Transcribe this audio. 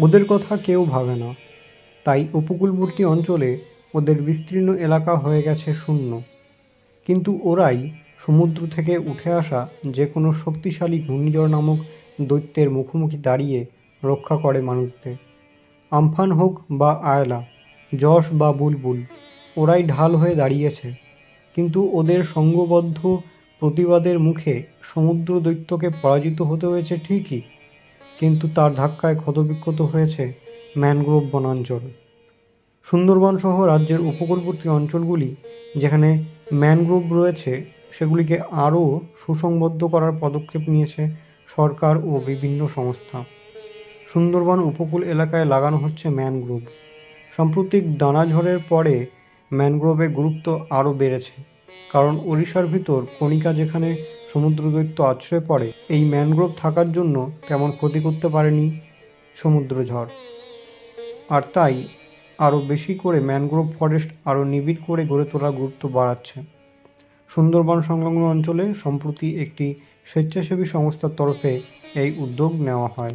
ওদের কথা কেউ ভাবে না। তাই উপকূলবর্তী অঞ্চলে ওদের বিস্তীর্ণ এলাকা হয়ে গেছে শূন্য। কিন্তু ওরাই সমুদ্র থেকে উঠে আসা যে কোনো শক্তিশালী ঘূর্ণিঝড় নামক দৈত্যের মুখোমুখি দাঁড়িয়ে রক্ষা করে মানুষদের। আমফান হোক বা আয়লা, যশ বা বুলবুল, ওরাই ঢাল হয়ে দাঁড়িয়েছে। কিন্তু ওদের সঙ্গবদ্ধ প্রতিবাদের মুখে সমুদ্র দৈত্যকে পরাজিত হতে হয়েছে ঠিকই। কিন্তু তার ধাক্কায় ক্ষতবিক্ষত হয়েছে ম্যানগ্রোভ বনাঞ্চল। সুন্দরবন সহ রাজ্যের উপকূলবর্তী অঞ্চলগুলি যেখানে ম্যানগ্রোভ রয়েছে, সেগুলিকে আরও সুসংবদ্ধ করার পদক্ষেপ নিয়েছে সরকার ও বিভিন্ন সংস্থা। সুন্দরবন উপকূল এলাকায় লাগানো হচ্ছে ম্যানগ্রোভ। সাম্প্রতিক দানা ঝড়ের পরে ম্যানগ্রোভের গুরুত্ব আরও বেড়েছে, কারণ ওড়িশার ভিতর কণিকা যেখানে সমুদ্র দৈত্য আশ্রয় পড়ে, এই ম্যানগ্রোভ থাকার জন্য তেমন ক্ষতি করতে পারেনি সমুদ্র ঝড় আর তাই আরও বেশি করে ম্যানগ্রোভ ফরেস্ট আরও নিবিড় করে গড়ে তোলার গুরুত্ব বাড়াচ্ছে। সুন্দরবন সংলগ্ন অঞ্চলে সম্প্রতি একটি স্বেচ্ছাসেবী সংস্থার তরফে এই উদ্যোগ নেওয়া হয়।